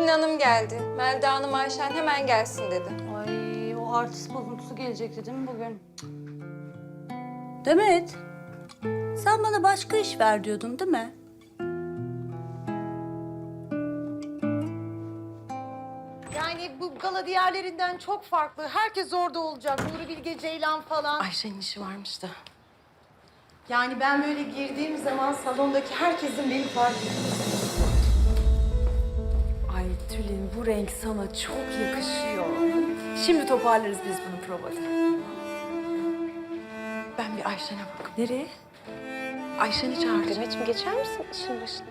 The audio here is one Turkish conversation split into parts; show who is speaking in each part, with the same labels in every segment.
Speaker 1: Tülin Hanım geldi. Melda Hanım Ayşen hemen gelsin dedi.
Speaker 2: Ay o artist bozuntusu gelecekti değil mi bugün? Demet, sen bana başka iş ver diyordun değil mi?
Speaker 3: Yani bu gala diğerlerinden çok farklı. Herkes orada olacak. Nuri Bilge Ceylan falan.
Speaker 4: Ayşe'nin işi varmış da.
Speaker 3: Yani ben böyle girdiğim zaman salondaki herkesin beni fark etmesi.
Speaker 4: Tülin bu renk sana çok yakışıyor. Şimdi toparlarız biz bunu provada. Ben bir Ayşen'e bak. Nereye? Ayşen'i çağıracağım.
Speaker 1: Demet'ciğim geçer misin işin başına?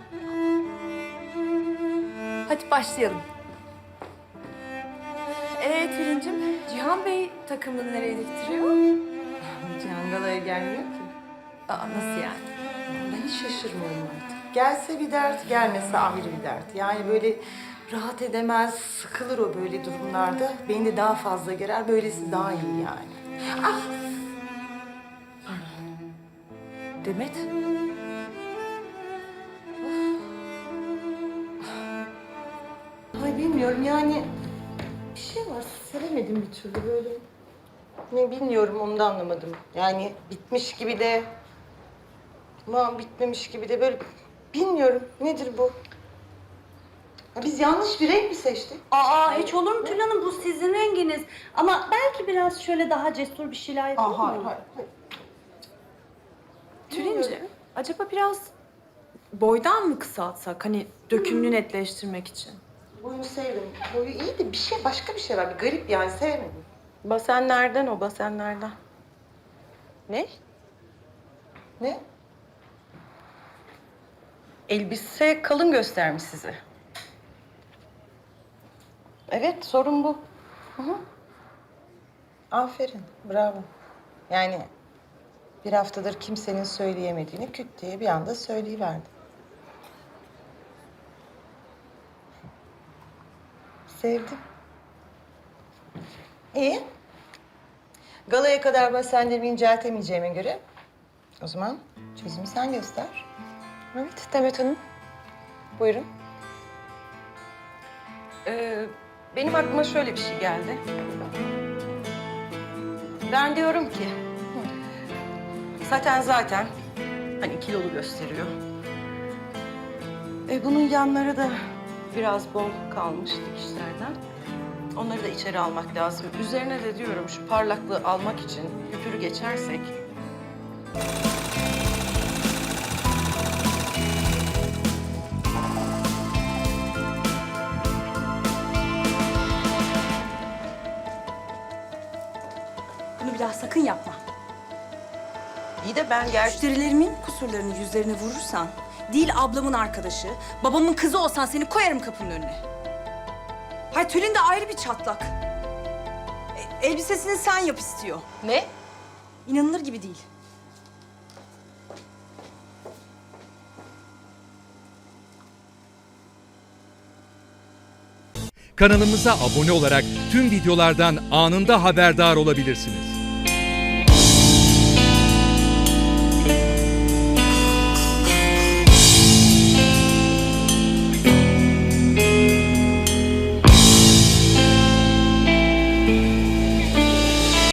Speaker 4: Hadi başlayalım. Evet Tülin'cim, Cihan Bey takımını nereye diktiriyor?
Speaker 3: Cihan galaya gelmiyor ki.
Speaker 4: Aa, nasıl yani? Ben hiç şaşırmıyorum artık.
Speaker 3: Gelse bir dert, gelmese ayrı bir dert. Yani böyle rahat edemez, sıkılır o böyle durumlarda. Beni de daha fazla gerer, böylesi daha iyi yani. Ah!
Speaker 4: Demet?
Speaker 3: Ay bilmiyorum yani bir şey var sevemedim bir türlü böyle. Ne bilmiyorum onu da anlamadım. Yani bitmiş gibi de ama bitmemiş gibi de böyle bilmiyorum nedir bu? Ya biz yanlış bir renk mi seçtik?
Speaker 2: Aa hiç olur mu Tülin Hanım? Bu sizin renginiz. Ama belki biraz şöyle daha cesur bir şeyler yapalım
Speaker 3: Aa, hayır,
Speaker 2: mı?
Speaker 3: hayır, hayır.
Speaker 4: Tülin'ciğim, acaba biraz boydan mı kısaltsak? Hani dökümünü netleştirmek için.
Speaker 3: Boyunu sevdim. Boyu iyi de bir şey başka bir şey var. Bir garip yani sevmedim. Basenlerden o basenlerden.
Speaker 4: Ne?
Speaker 3: Ne? Elbise kalın göstermiş sizi. Evet, sorun bu. Hı hı. Aferin, bravo. Yani bir haftadır kimsenin söyleyemediğini küt diye bir anda söyleyiverdi. Sevdim. İyi. Galaya kadar basenlerimi inceltemeyeceğime göre o zaman çözümü sen göster.
Speaker 4: Evet Demet Hanım.
Speaker 3: Buyurun.
Speaker 5: Ee, benim aklıma şöyle bir şey geldi. Ben diyorum ki, zaten zaten hani kilolu gösteriyor. E bunun yanları da biraz bol kalmış dikişlerden. Onları da içeri almak lazım. Üzerine de diyorum şu parlaklığı almak için küpürü geçersek
Speaker 2: sakın yapma.
Speaker 5: iyi de ben gerçi
Speaker 6: Müşterilerimin kusurlarını yüzlerine vurursan, değil ablamın arkadaşı, babamın kızı olsan seni koyarım kapının önüne. Hay Tülin de ayrı bir çatlak. E, elbisesini sen yap istiyor.
Speaker 5: ne?
Speaker 6: İnanılır gibi değil.
Speaker 7: Kanalımıza abone olarak tüm videolardan anında haberdar olabilirsiniz.